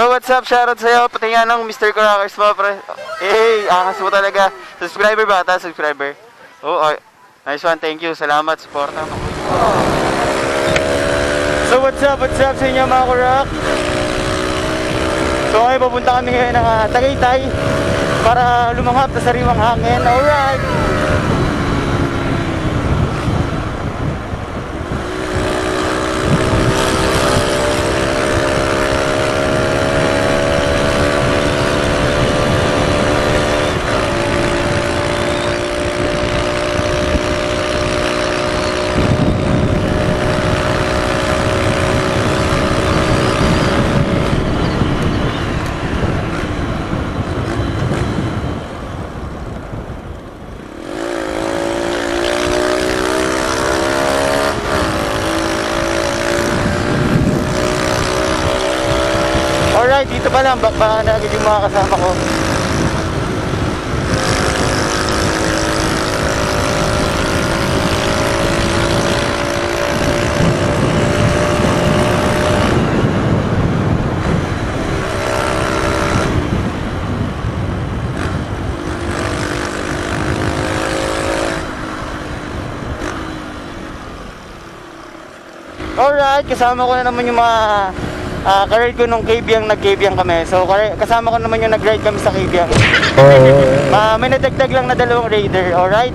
Yo, what's up? Shoutout sa'yo. Pati nga ng Mr. Crackers mo, pre. Eh, angas mo talaga. Subscriber ba ata? Subscriber? Oo, oh, nice one. Thank you. Salamat. Support mo. So, what's up? What's up sa inyo, mga kurak? So, ngayon pupunta kami ngayon ng ah, Tagaytay para lumanghap sa sariwang hangin. Alright! Alright, dito pa lang. Bak baka na agad yung mga kasama ko. Alright, kasama ko na naman yung mga uh, karide ko nung Kabyang nag-Kabyang kami. So kasama ko naman yung nag-ride kami sa Kabyang. Ma may nadagdag lang na dalawang raider, alright?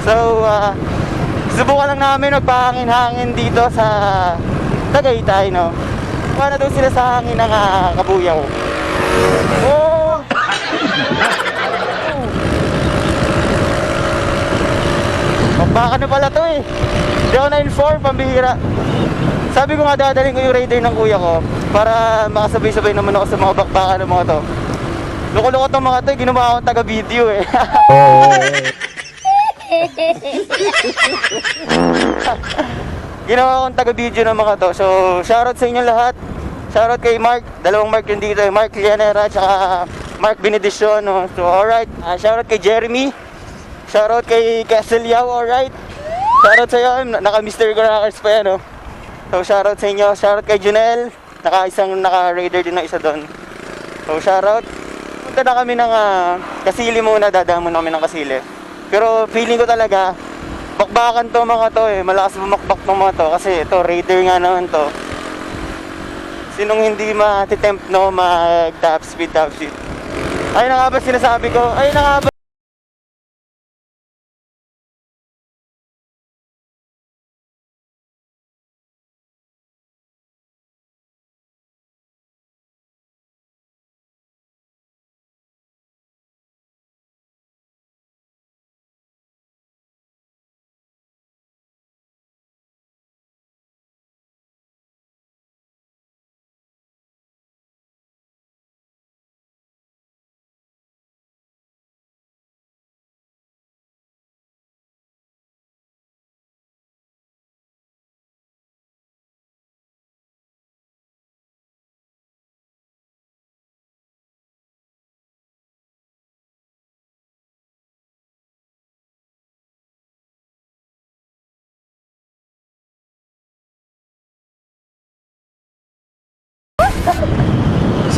So, uh, subukan lang namin magpahangin-hangin dito sa Tagaytay, no? Paano daw sila sa hangin ng uh, kabuyaw? Oh! Baka na pala to eh. Hindi ako na-inform, pambihira. Sabi ko nga dadaling ko yung raider ng kuya ko para makasabay-sabay naman ako sa mga bakbakan ng mga to. Loko-loko tong mga to, eh, ginawa akong taga-video eh. ginawa akong taga-video ng mga to. So, shoutout sa inyo lahat. Shoutout kay Mark. Dalawang Mark yung dito. eh. Mark Lianera at Mark Benedicion. No? So, alright. Uh, shoutout kay Jeremy. Shoutout kay Castle Yao, alright. Shoutout sa iyo, naka Mr. Crackers pa yan, no? So, shoutout sa inyo. Shoutout kay Junel. Naka isang naka-raider din na isa doon. So, shoutout. Punta na kami ng ah, Kasili muna. Dadaan muna kami ng Kasili. Pero feeling ko talaga, bakbakan to mga to eh. Malakas bumakbak to mga to. Kasi ito, raider nga naman to. Sinong hindi matitempt no mag top speed, top speed. Ayun na nga ba sinasabi ko? Ayun na nga ba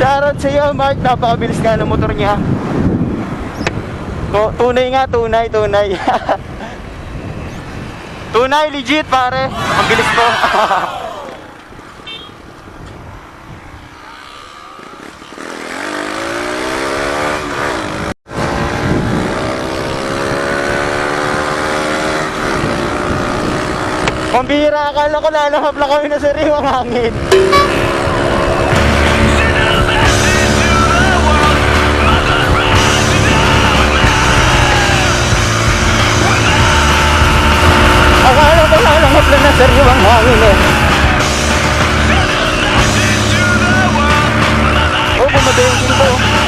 Shoutout sa iyo, Mark. Napakabilis nga ng motor niya. Tu- tunay nga, tunay, tunay. tunay, legit, pare. Ang bilis ko. Pambihira, akala ko lalahap lang kami na sariwang hangin. Oh, bumaba yung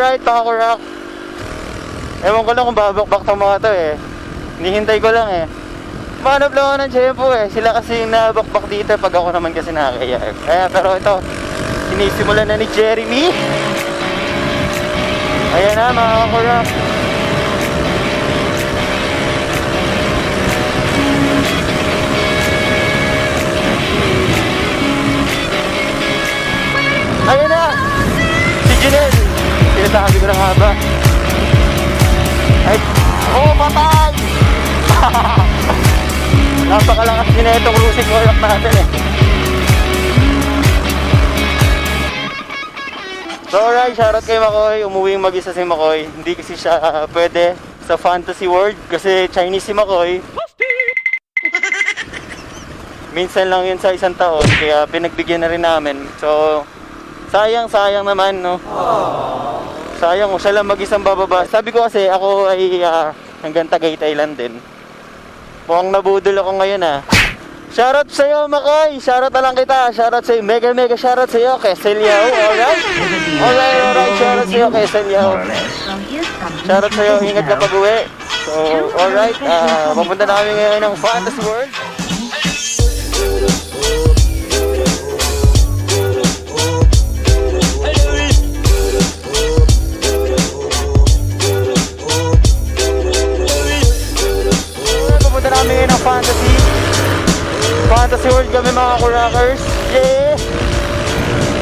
alright, mga kurak. Ewan ko lang kung babakbak tong mga to eh. Hinihintay ko lang eh. Manap lang ako ng tiyempo eh. Sila kasi yung nabakbak dito pag ako naman kasi nakakaya eh. Pero ito, sinisimulan na ni Jeremy. Ayan na mga kurak. Na itong cruising rock natin eh. So alright, shoutout kay Makoy. Umuwi mag-isa si Makoy. Hindi kasi siya ah, pwede sa fantasy world kasi Chinese si Makoy. Minsan lang yun sa isang taon, kaya pinagbigyan na rin namin. So, sayang, sayang naman, no? Sayang, siya lang mag-isang bababa. Sabi ko kasi, ako ay ah, hanggang Tagaytay lang din. Mukhang nabudol ako ngayon, ah. Shoutout sa'yo, Makoy! Shoutout na lang kita. Shoutout sa'yo. Mega, mega shoutout sa'yo, Kesel Yao. Alright? Alright, alright. Shoutout sa'yo, Kesel Yao. Shoutout sa'yo. Ingat ka pag uwi. So, alright. ah papunta na kami ngayon ng Fantasy World. Fantasy world kami mga kurakers. Yeah!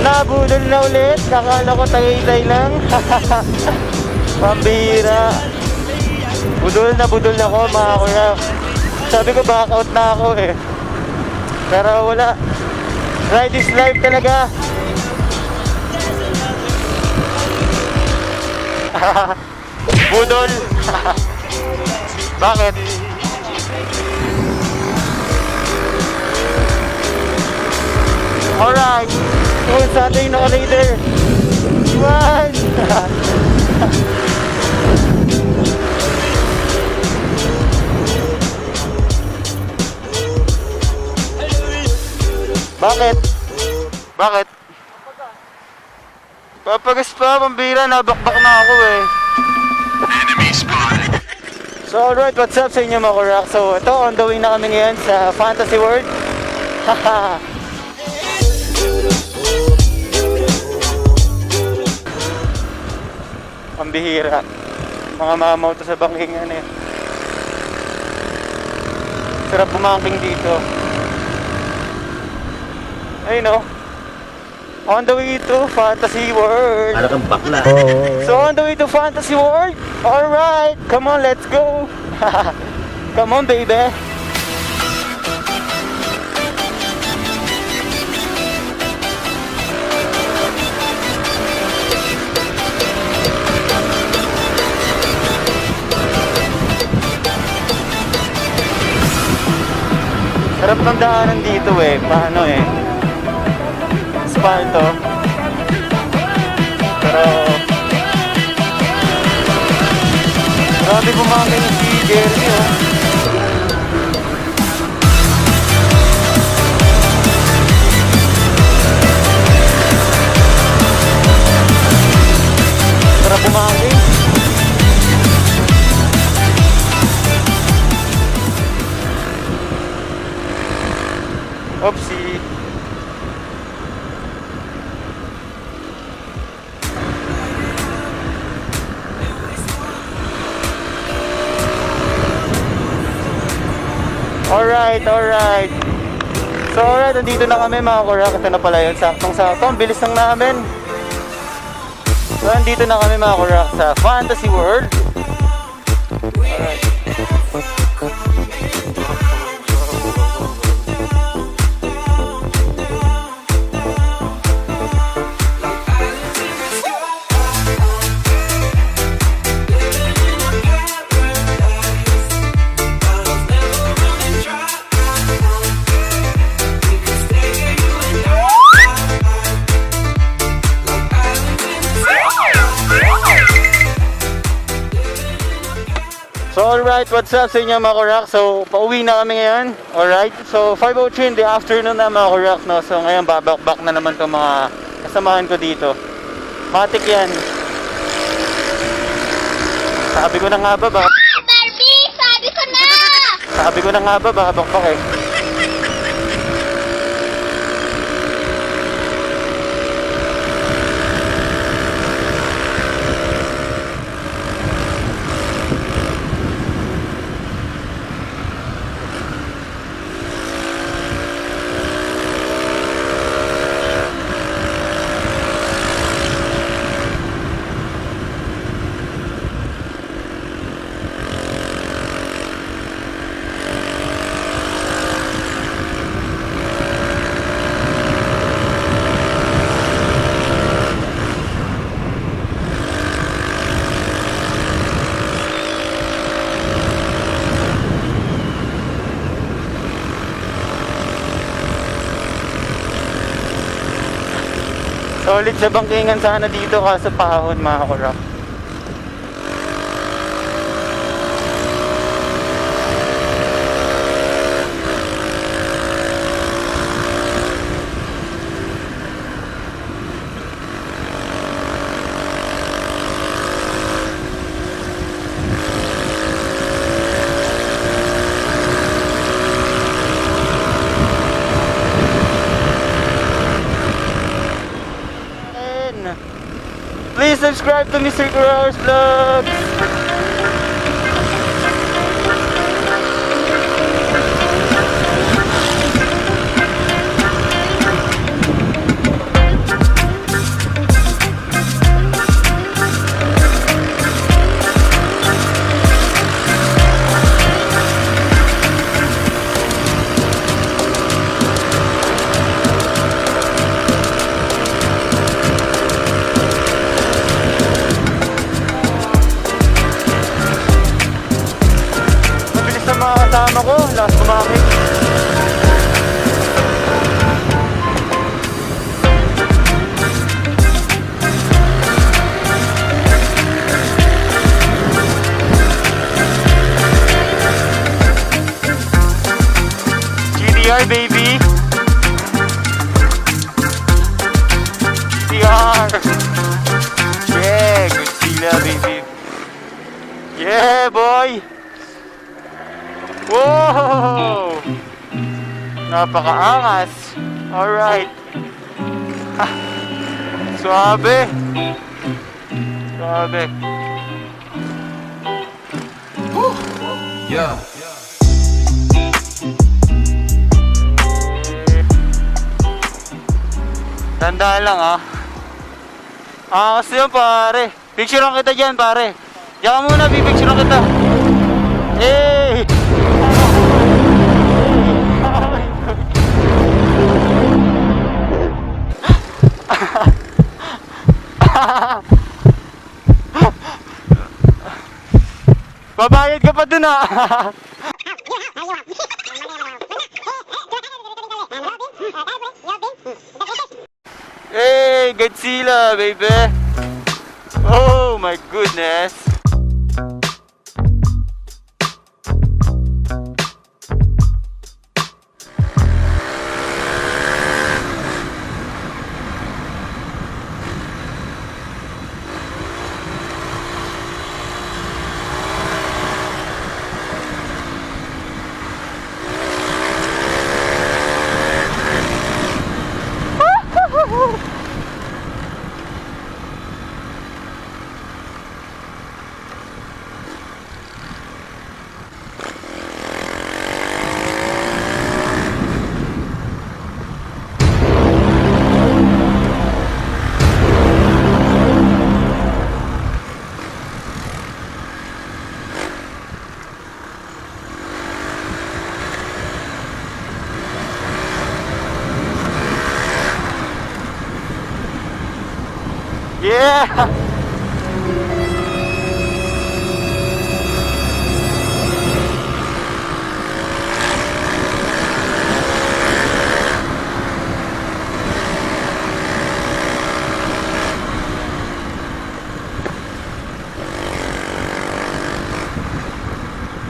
Nabudol na ulit. Nakala ko tagaytay lang. Pambira. Budol na budol ako mga kurak. Sabi ko back out na ako eh. Pero wala. Ride is life talaga. Budol. Bakit? Alright. Kung sa ating naka-later. Iwan! Bakit? Bakit? Papagas pa, pambira, nabakbak na ako eh. So alright, what's up sa inyo mga kurak? So ito, on the way na kami ngayon sa Fantasy World. Haha. Pambihira. Mga mamaw to sa bangkingan eh. Sarap bumangking dito. Ayun no. On the way to Fantasy World. Para kang bakla. So on the way to Fantasy World. Alright, come on, let's go. come on, baby. Sarap ng daanan dito eh. Paano eh? Asfalto. Pero Grabe bumangin yung si Jeremy oh. Sarap bumangin. Oopsie. Alright, alright. So alright, nandito na kami mga kurak. Ito na pala yun. Saktong sakto. Ang bilis lang namin. So nandito na kami mga kurak sa Fantasy World. Alright, what's up sa inyo mga kurak? So, pauwi na kami ngayon. Alright, so 5.03 in the afternoon na mga kurak. No? So, ngayon babakbak na naman itong mga kasamahan ko dito. Matik yan. Sabi ko na nga ba, baka... Barbie! Sabi ko na! Sabi ko na nga ba, baka bakbak eh. Solid sa bangkingan sana dito kaso pahon mga kurap. Subscribe to Mr. Kuro's Vlog. Yeah, good sila baby. Yeah, boy. Wow! Napakaangas. Alright. Ah, Suabe. Suabe. Yeah. Tandaan lang ah. Angas yun pare. Picturean kita dyan pare. Diyan ka muna, pipicturean kita. Hey! Babayad ka pa dun ah. Godzilla, baby. Oh my goodness.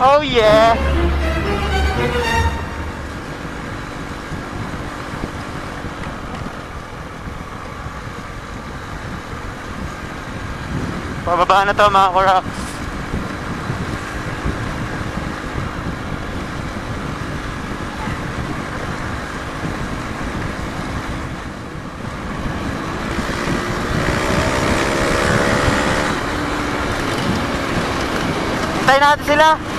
Oh yeah. Pababa na to mga kuraks. Hintayin natin sila.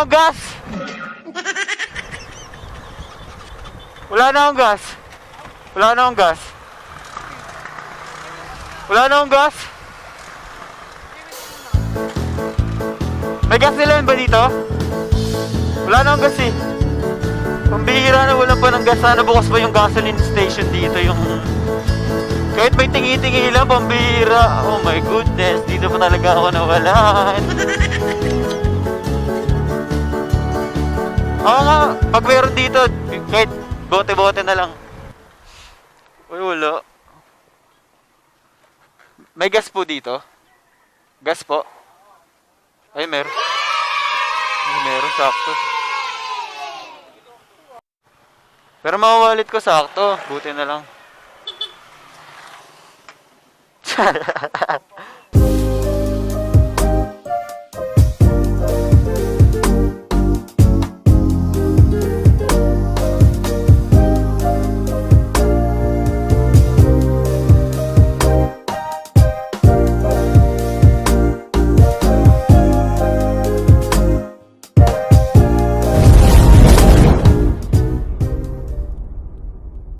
Akong gas! Wala na akong gas! Wala na akong gas! Wala na akong gas! May gas nila ba dito? Wala na akong gas eh. Pambihira na wala pa ng gas. Sana bukas pa yung gasoline station dito yung... Kahit may tingi-tingi lang, pambihira. Oh my goodness, dito pa talaga ako nawalan. Oo nga, pag meron dito, kahit bote-bote na lang. Uy, wala. May gas po dito? Gas po? Ay, meron. Ay, meron, sakto. Pero mawawalit ko sakto. Buti na lang.